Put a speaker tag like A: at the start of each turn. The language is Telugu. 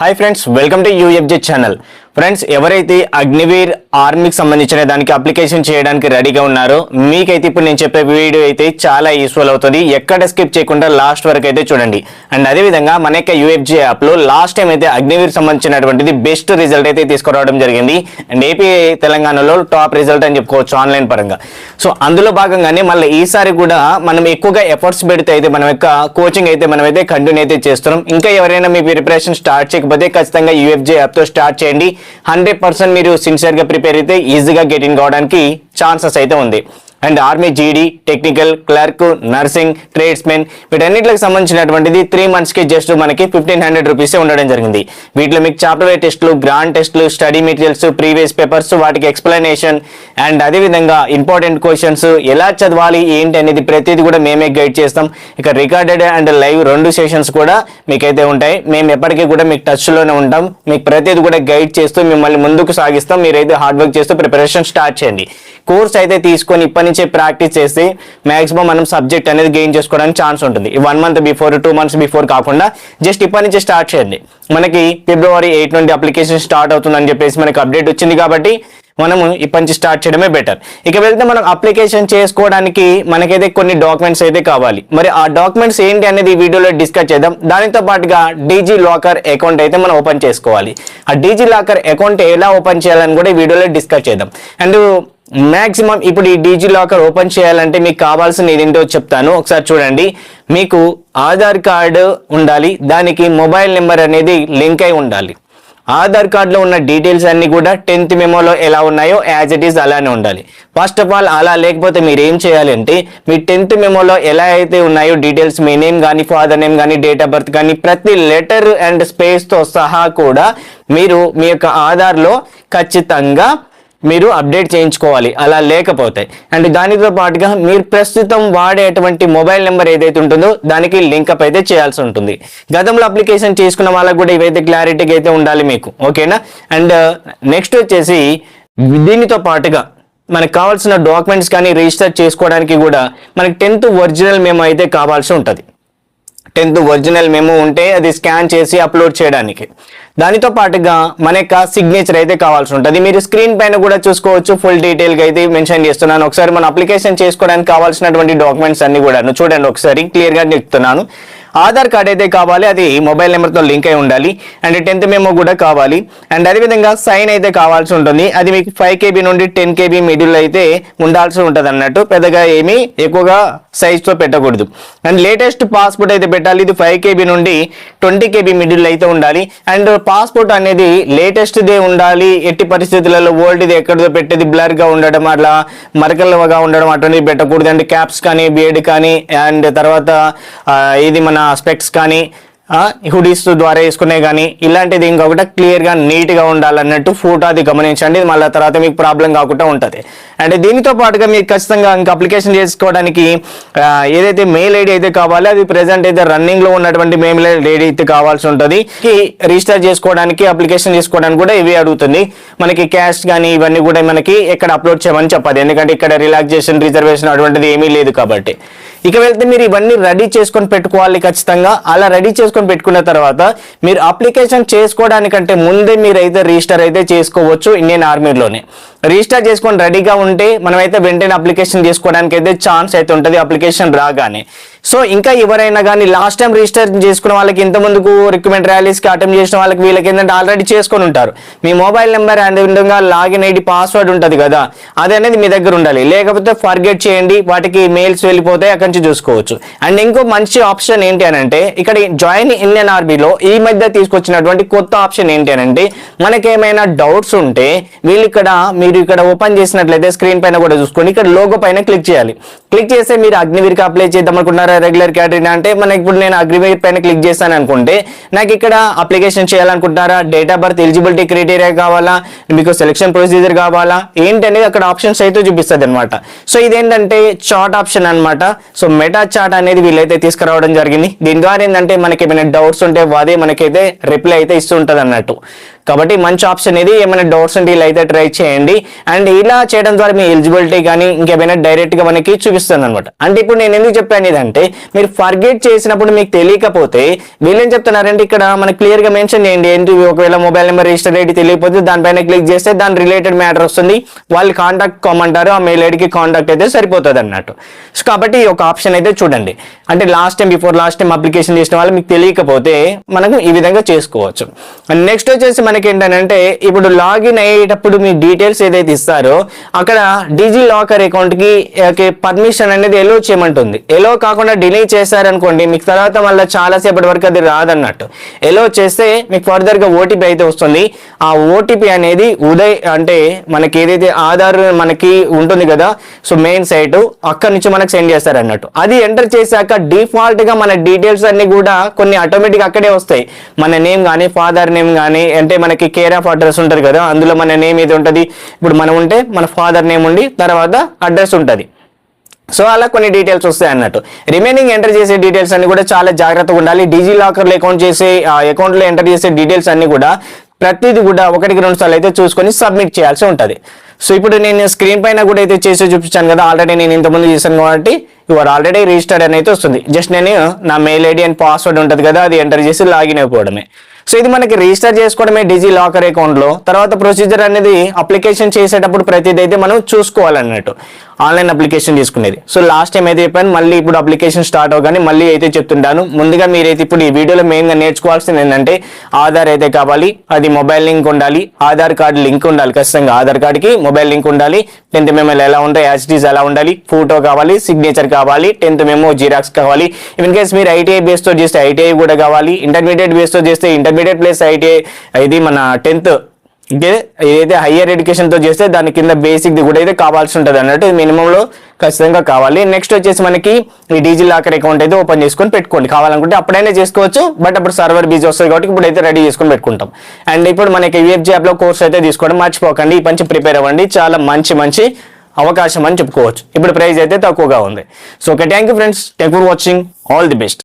A: Hi friends welcome to UFJ channel friends ఎవరైతే అగ్నివీర్ ఆర్మీకి సంబంధించిన దానికి అప్లికేషన్ చేయడానికి రెడీగా ఉన్నారో మీకైతే ఇప్పుడు నేను చెప్పే వీడియో అయితే చాలా యూస్ఫుల్ అవుతుంది. ఎక్కడ స్కిప్ చేయకుండా లాస్ట్ వరకు అయితే చూడండి. అండ్ అదేవిధంగా మన యొక్క యూఎఫ్జే యాప్లో లాస్ట్ టైం అయితే అగ్నివీర్ సంబంధించినటువంటిది బెస్ట్ రిజల్ట్ అయితే తీసుకురావడం జరిగింది. అండ్ ఏపీ తెలంగాణలో టాప్ రిజల్ట్ అని చెప్పుకోవచ్చు ఆన్లైన్ పరంగా. సో అందులో భాగంగానే మళ్ళీ ఈసారి కూడా మనం ఎక్కువగా ఎఫర్ట్స్ పెడితే అయితే మనం యొక్క కోచింగ్ అయితే మనం అయితే కంటిన్యూ అయితే చేస్తున్నాం. ఇంకా ఎవరైనా మీ ప్రిపరేషన్ స్టార్ట్ లేకపోతే ఖచ్చితంగా యూఎఫ్జే యాప్తో స్టార్ట్ చేయండి. హండ్రెడ్ పర్సెంట్ మీరు సిన్సియర్గా ప్రిపేర్ అయితే ఈజీగా గెట్ ఇన్ కావడానికి ఛాన్సెస్ అయితే ఉంది. And army GD technical clerk nursing tradesmen వీటన్నిటికి సంబంధించినటువంటిది త్రీ మంత్స్కి జస్ట్ మనకి ఫిఫ్టీన్ హండ్రెడ్ రూపీస్ ఉండడం జరిగింది. వీటిలో మీకు చాప్టర్ వైజ్ టెస్టులు గ్రాండ్ టెస్టులు స్టడీ మెటీరియల్స్ ప్రీవియస్ పేపర్స్ వాటికి ఎక్స్ప్లెనేషన్ అండ్ అదేవిధంగా ఇంపార్టెంట్ క్వశ్చన్స్ ఎలా చదవాలి ఏంటి అనేది ప్రతిదీ కూడా మేమే గైడ్ చేస్తాం. ఇక రికార్డెడ్ అండ్ లైవ్ రెండు సెషన్స్ కూడా మీకైతే ఉంటాయి. మేము ఎప్పటికీ కూడా మీకు టచ్లోనే ఉంటాం. మీకు ప్రతిదీ కూడా గైడ్ చేస్తూ మిమ్మల్ని ముందుకు సాగిస్తాం. మీరైతే హార్డ్ వర్క్ చేస్తూ ప్రిపరేషన్ స్టార్ట్ చేయండి. కోర్స్ అయితే తీసుకొని ఇప్పటి నుంచి ప్రాక్టీస్ చేసి మాక్సిమం మనం సబ్జెక్ట్ అనేది గెయిన్ చేసుకోవడానికి ఛాన్స్ ఉంటుంది. One month before two months before కాకుండా జస్ట్ ఇప్పటి నుంచి స్టార్ట్ చేయండి. మనకి ఫిబ్రవరి ఎయిట్ నుండి అప్లికేషన్ స్టార్ట్ అవుతుందని చెప్పేసి మనకి అప్డేట్ వచ్చింది కాబట్టి మనము ఇప్పటి నుంచి స్టార్ట్ చేయడమే బెటర్ ఇక వెళ్తే మనం అప్లికేషన్ చేసుకోవడానికి మనకైతే కొన్ని డాక్యుమెంట్స్ అయితే కావాలి. మరి ఆ డాక్యుమెంట్స్ ఏంటి అనేది ఈ వీడియోలో డిస్కస్ చేద్దాం. దానితో పాటుగా డీజీ లాకర్ అకౌంట్ అయితే మనం ఓపెన్ చేసుకోవాలి. ఆ డీజీ లాకర్ అకౌంట్ ఎలా ఓపెన్ చేయాలని కూడా ఈ వీడియోలో డిస్కస్ చేద్దాం. అండ్ మ్యాక్సిమం ఇప్పుడు ఈ డీజీ లాకర్ ఓపెన్ చేయాలంటే మీకు కావాల్సిన ఏదేంటో చెప్తాను. ఒకసారి చూడండి. మీకు ఆధార్ కార్డు ఉండాలి. దానికి మొబైల్ నెంబర్ అనేది లింక్ అయి ఉండాలి. ఆధార్ కార్డులో ఉన్న డీటెయిల్స్ అన్నీ కూడా టెన్త్ మెమోలో ఎలా ఉన్నాయో యాజ్ ఇట్ ఈస్ అలానే ఉండాలి. ఫస్ట్ ఆఫ్ ఆల్ అలా లేకపోతే మీరు ఏం చేయాలి అంటే మీ టెన్త్ మెమోలో ఎలా అయితే ఉన్నాయో డీటెయిల్స్ మీ నేమ్ కానీ ఫాదర్ నేమ్ కానీ డేట్ ఆఫ్ బర్త్ కానీ ప్రతి లెటర్ అండ్ స్పేస్తో సహా కూడా మీరు మీ యొక్క ఆధార్లో ఖచ్చితంగా మీరు అప్డేట్ చేయించుకోవాలి. అలా లేకపోతే. అండ్ దానితో పాటుగా మీరు ప్రస్తుతం వాడేటువంటి మొబైల్ నెంబర్ ఏదైతే ఉంటుందో దానికి లింకప్ అయితే చేయాల్సి ఉంటుంది. గతంలో అప్లికేషన్ చేసుకున్న వాళ్ళకు కూడా ఇవైతే క్లారిటీగా అయితే ఉండాలి మీకు. ఓకేనా? అండ్ uh, నెక్స్ట్ వచ్చేసి దీనితో పాటుగా మనకు కావాల్సిన డాక్యుమెంట్స్ కానీ రిజిస్టర్ చేసుకోవడానికి కూడా మనకి టెన్త్ ఒరిజినల్ మేము అయితే కావాల్సి ఉంటుంది. టెన్త్ ఒరిజినల్ మెమో ఉంటే అది స్కాన్ చేసి అప్లోడ్ చేయడానికి. దానితో పాటుగా మన యొక్క సిగ్నేచర్ అయితే కావాల్సి ఉంటుంది. మీరు స్క్రీన్ పైన కూడా చూసుకోవచ్చు. ఫుల్ డీటెయిల్గా అయితే మెన్షన్ చేస్తున్నాను. ఒకసారి మన అప్లికేషన్ చేసుకోవడానికి కావాల్సినటువంటి డాక్యుమెంట్స్ అన్ని కూడా చూడండి. ఒకసారి క్లియర్గా చెప్తున్నాను. ఆధార్ కార్డ్ అయితే కావాలి అది మొబైల్ నెంబర్తో లింక్ అయి ఉండాలి. అండ్ టెన్త్ మెమో కూడా కావాలి. అండ్ అదేవిధంగా సైన్ అయితే కావాల్సి ఉంటుంది. అది మీకు ఫైవ్ కేబీ నుండి టెన్ కేబీ మిడిల్ అయితే ఉండాల్సి ఉంటుంది అన్నట్టు పెద్దగా ఏమీ ఎక్కువగా సైజ్తో పెట్టకూడదు. అండ్ లేటెస్ట్ పాస్పోర్ట్ అయితే పెట్టాలి. ఇది ఫైవ్ కేబీ నుండి ట్వంటీ కేబీ మిడిల్ అయితే ఉండాలి. అండ్ పాస్పోర్ట్ అనేది లేటెస్ట్దే ఉండాలి. ఎట్టి పరిస్థితులలో ఓల్డ్ది ఎక్కడిదో పెట్టేది బ్లర్గా ఉండడం అట్లా మరకలుగా ఉండడం అటువంటిది పెట్టకూడదు. అండ్ క్యాప్స్ కానీ బియడ్ కానీ అండ్ తర్వాత ఇది మన స్పెక్స్ కానీ హుడీస్ ద్వారా వేసుకునే కానీ ఇలాంటిది ఇంకొకటి క్లియర్గా నీట్గా ఉండాలన్నట్టు ఫోటో అది గమనించండి. మళ్ళీ తర్వాత మీకు ప్రాబ్లం కాకుండా ఉంటుంది. అండ్ దీనితో పాటుగా మీకు ఖచ్చితంగా ఇంకా అప్లికేషన్ చేసుకోవడానికి ఏదైతే మెయిల్ ఐడి అయితే కావాలో అది ప్రెసెంట్ అయితే రన్నింగ్లో ఉన్నటువంటి మెయిల్ ఐడి అయితే కావాల్సి ఉంటుంది. ఈ రిజిస్టర్ చేసుకోవడానికి అప్లికేషన్ చేసుకోవడానికి కూడా ఇవి అడుగుతుంది. మనకి క్యాష్ కానీ ఇవన్నీ కూడా మనకి ఎక్కడ అప్లోడ్ చేయమని చెప్పదు. ఎందుకంటే ఇక్కడ రిలాక్సేషన్ రిజర్వేషన్ అటువంటిది ఏమీ లేదు కాబట్టి. ఇక వెళ్తే మీరు ఇవన్నీ రెడీ చేసుకొని పెట్టుకోవాలి ఖచ్చితంగా. అలా రెడీ చేసుకొని పెట్టుకున్న తర్వాత మీరు అప్లికేషన్ చేసుకోవడానికంటే ముందే మీరు అయితే రిజిస్టర్ అయితే చేసుకోవచ్చు ఇండియన్ ఆర్మీలోనే. రిజిస్టర్ చేసుకొని రెడీగా ఉంటే మనమైతే వెంటనే అప్లికేషన్ చేసుకోవడానికి అయితే ఛాన్స్ అయితే ఉంటుంది అప్లికేషన్ రాగానే. సో ఇంకా ఎవరైనా కానీ లాస్ట్ టైం రిజిస్టర్ చేసుకున్న వాళ్ళకి ఇంత ముందుకు రిక్రూట్మెంట్ ర్యాలీస్కి అటెంప్ట్ చేసిన వాళ్ళకి వీళ్ళకి ఏంటంటే ఆల్రెడీ చేసుకొని ఉంటారు. మీ మొబైల్ నెంబర్ అండ్ విధంగా లాగిన్ ఐడి పాస్వర్డ్ ఉంటుంది కదా అది అనేది మీ దగ్గర ఉండాలి. లేకపోతే ఫర్గెట్ చేయండి వాటికి మెయిల్స్ వెళ్ళిపోతాయి అక్కడి నుంచి చూసుకోవచ్చు. అండ్ ఇంకో మంచి ఆప్షన్ ఏంటి అని అంటే ఇక్కడ జాయిన్ ఇండియన్ ఆర్మీలో ఈ మధ్య తీసుకొచ్చినటువంటి కొత్త ఆప్షన్ ఏంటి అని అంటే మనకేమైనా డౌట్స్ ఉంటే వీళ్ళు ఇక్కడ మీరు ఇక్కడ ఓపెన్ చేసినట్లయితే స్క్రీన్ పైన కూడా చూసుకోండి. ఇక్కడ లోగో పైన క్లిక్ చేయాలి. క్లిక్ చేస్తే మీరు అగ్నివీర్కి అప్లై చేద్దాం అనుకుంటున్నారా? రెగ్యులర్ క్యాటరీనా అంటే మనకి ఇప్పుడు నేను అగ్నివీర్ పైన క్లిక్ చేస్తాను అనుకుంటే నాకు ఇక్కడ అప్లికేషన్ చేయాలనుకుంటున్నారా? Date of birth eligibility criteria కావాలా? మీకు సెలక్షన్ ప్రొసీజర్ కావాలా? ఏంటనేది అక్కడ ఆప్షన్స్ అయితే చూపిస్తుంది అనమాట సో ఇదేంటంటే చార్ట్ ఆప్షన్ అన్నమాట. సో మెటా చార్ట్ అనేది వీళ్ళైతే తీసుకురావడం జరిగింది. దీని ద్వారా ఏంటంటే మనకి ఏమైనా డౌట్స్ ఉంటే అదే మనకైతే రిప్లై అయితే ఇస్తుంటది అన్నట్టు కాబట్టి మంచి ఆప్షన్ ఇది. ఏమైనా డౌట్స్ ఉంటే ఇలా అయితే ట్రై చేయండి. అండ్ ఇలా చేయడం ద్వారా మీ ఎలిజిబిలిటీ కానీ ఇంకేమైనా డైరెక్ట్గా మనకి చూపిస్తుంది అనమాట అంటే ఇప్పుడు నేను ఎందుకు చెప్పాను ఇదంటే మీరు ఫర్గెట్ చేసినప్పుడు మీకు తెలియకపోతే వీళ్ళేం చెప్తున్నారంటే ఇక్కడ మనకి క్లియర్గా మెన్షన్ చేయండి. ఏంటి? ఒకవేళ మొబైల్ నెంబర్ రిజిస్టర్ ఐడి తెలియకపోతే దానిపైన క్లిక్ చేస్తే దాని రిలేటెడ్ మ్యాటర్ వస్తుంది. వాళ్ళు కాంటాక్ట్ కొమ్మంటారు ఆ మెయిల్ ఐడికి కాంటాక్ట్ అయితే సరిపోతుంది అన్నట్టు. సో కాబట్టి ఈ ఒక ఆప్షన్ అయితే చూడండి. అంటే last time before last time application చేసిన వాళ్ళు మీకు తెలియకపోతే మనం ఈ విధంగా చేసుకోవచ్చు. అండ్ నెక్స్ట్ వచ్చేసి మనకి ఏంటంటే ఇప్పుడు లాగిన్ అయ్యేటప్పుడు మీ డీటెయిల్స్ ఏదైతే ఇస్తారో అక్కడ డిజి లాకర్ అకౌంట్కి పర్మిషన్ అనేది ఎలో చేయమంటుంది. ఎలో కాకుండా డిలే చేశారనుకోండి మీకు తర్వాత మళ్ళీ చాలా సేపటి వరకు అది రాదన్నట్టు. ఎలో చేస్తే మీకు ఫర్దర్గా ఓటీపీ అయితే వస్తుంది. ఆ ఓటీపీ అనేది ఉదయ్ అంటే మనకి ఏదైతే ఆధార్ మనకి ఉంటుంది కదా సో మెయిన్ సైట్ అక్కడ నుంచి మనకు సెండ్ చేస్తారు అన్నట్టు అది ఎంటర్ చేశాక డిఫాల్ట్గా మన డీటెయిల్స్ అన్ని కూడా కొన్ని ఆటోమేటిక్ అక్కడే వస్తాయి. మన నేమ్ కానీ ఫాదర్ నేమ్ కానీ అంటే మనకి కేర్ ఆఫ్ అడ్రస్ ఉంటుంది కదా అందులో మన నేమ్ ఏది ఉంటుంది? ఇప్పుడు మనం ఉంటే మన ఫాదర్ నేమ్ ఉండి తర్వాత అడ్రస్ ఉంటుంది. సో అలా కొన్ని డీటెయిల్స్ వస్తాయి అన్నట్టు. రిమైనింగ్ ఎంటర్ చేసే డీటెయిల్స్ అన్ని కూడా చాలా జాగ్రత్తగా ఉండాలి. డిజీ లాకర్లో అకౌంట్ చేసే అకౌంట్లో ఎంటర్ చేసే డీటెయిల్స్ అన్ని కూడా ప్రతిదీ కూడా ఒకటికి రెండు సార్లు అయితే చూసుకొని సబ్మిట్ చేయాల్సి ఉంటుంది. సో ఇప్పుడు నేను స్క్రీన్ పైన కూడా అయితే చేసి చూపించాను కదా ఆల్రెడీ నేను ఇంతకుముందు చేశాను కాబట్టి యువర్ ఆల్రెడీ రిజిస్టర్డ్ అని అయితే వస్తుంది. జస్ట్ నేను నా మెయిల్ ఐడి అండ్ పాస్వర్డ్ ఉంటుంది కదా అది ఎంటర్ చేసి లాగిన్ అయిపోవడమే. సో ఇది మనకి రిజిస్టర్ చేసుకోవడమే డిజీ లాకర్ అకౌంట్లో. తర్వాత ప్రొసీజర్ అనేది అప్లికేషన్ చేసేటప్పుడు ప్రతిదైతే మనం చూసుకోవాలన్నట్టు. ఆన్లైన్ అప్లికేషన్ తీసుకునేది. సో లాస్ట్ టైం అయితే చెప్పాను మళ్ళీ ఇప్పుడు అప్లికేషన్ స్టార్ట్ అవగానే మళ్ళీ అయితే చెప్తుంటాను. ముందుగా మీరైతే ఇప్పుడు ఈ వీడియోలో మెయిన్గా నేర్చుకోవాల్సింది ఏంటంటే ఆధార్ అయితే కావాలి అది మొబైల్ లింక్ ఉండాలి ఆధార్ కార్డు లింక్ ఉండాలి ఖచ్చితంగా ఆధార్ కార్డుకి మొబైల్ లింక్ ఉండాలి టెన్త్ మెమోలు ఎలా ఉంటాయి యాసిటీస్ ఎలా ఉండాలి ఫోటో కావాలి సిగ్నేచర్ కావాలి టెన్త్ మెమో జిరాక్స్ కావాలి. ఇన్ కేస్ మీరు ఐటీఐ బేస్తో చేస్తే ఐటీఐ కూడా కావాలి ఇంటర్మీడియట్ బేస్తో చేస్తే ఇంటర్మీడియట్ ప్లస్ ఐటీఐ ఇది మన టెన్త్ ఇంకే ఏదైతే హయ్యర్ ఎడ్యుకేషన్తో చేస్తే దాని కింద బేసిక్ ది కూడా అయితే కావాల్సి ఉంటుంది అన్నట్టు మినిమంలో ఖచ్చితంగా కావాలి. నెక్స్ట్ వచ్చేసి మనకి ఈ డీజీ లాకర్ అకౌంట్ అయితే ఓపెన్ చేసుకొని పెట్టుకోండి. కావాలనుకుంటే అప్పుడైనా చేసుకోవచ్చు బట్ అప్పుడు సర్వర్ బిజీ వస్తుంది కాబట్టి ఇప్పుడు అయితే రెడీ చేసుకొని పెట్టుకుంటాం. అండ్ ఇప్పుడు మనకి విఎఫ్జీ యాప్లో కోర్స్ అయితే తీసుకోవడం మర్చిపోకండి. ఈ పంచి ప్రిపేర్ అవ్వండి. చాలా మంచి మంచి అవకాశం అని చెప్పుకోవచ్చు. ఇప్పుడు ప్రైస్ అయితే తక్కువగా ఉంది. So okay thank you friends thank for watching all the best